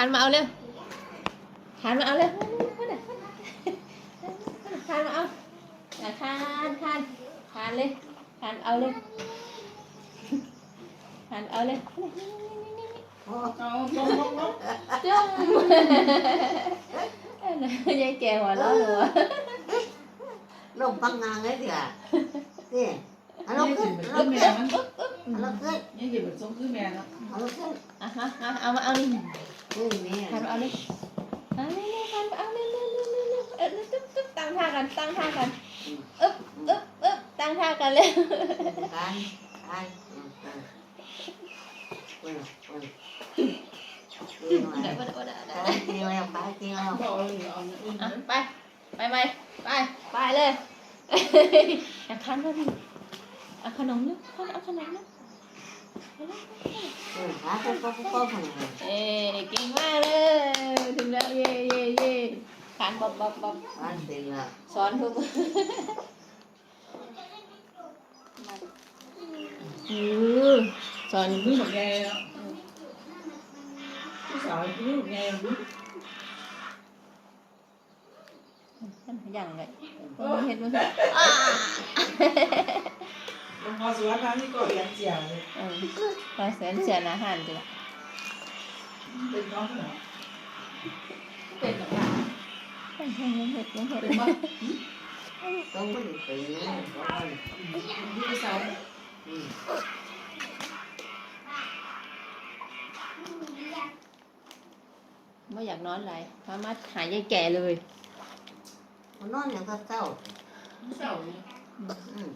ทานมาเอาเร็วทานมาเอาเร็วทานมาเอาอะทานทานทานเลยทานเอาเลยทานเอาเลยโอ้เอาลงลงลงจุ้มยายแกหัวเราะหนูลงพังงานเลยเดี๋ยวนี่เอาลงนี่ขึ้นเอาลคืองขึ้นมันเอาลงขึ้นนี่สิเป็นทรงคือแม่เนาะเอาลงขึ้นอะฮะเอามาเอานี่ นี่นี่ทานมาเอาเลยเอาเลยทานมาเอาเลยเร็วเร็วเร็วเร็วเออตึ๊บตึ๊บตั้งท่ากันตั้งท่ากันอึ๊บอึ๊บอึ๊บตั้งท่ากันเลยกันกันอืมอืมอืมอืมเดี๋ยวเดี๋ยวเดี๋ยวเดี๋ยวไปจริงแล้วไปจริงแล้วบอกเอาเลยเอาเนี่ยอื่นอะไป ไปไปไป ไปเลยอะคันก็ดีอะขนมเนาะคันเอาขนมเนาะอืม หาปุ๊บปุ๊บปุ๊บปุ๊บปุ๊บเอ้เก่งมากเลยถึงแล้วเย่เย่เย่คันบ๊อบบ๊อบบ๊อบอันจริงแล้วสอนทุกอือสอนคือหมดแง่เนาะผู้สาวคือหมดแง่รู้อย่างไรเห็นมั้ย อ่าลงพอสวนทางนี้ก็เรียนเสียเลยเออพอแสนเสียอาหารจ้ะเป็นน้องเหรอเป็นหรอเห็ดเห็ดเห็ดเห็ดเป็นบ้าต้องไม่ได้ตีนะต้องไม่ผู้สาวอืมไม่อยากนอนไรมามาหายายแก่เลยมันนอนอย่างกับเจ้าผู้สาวอืม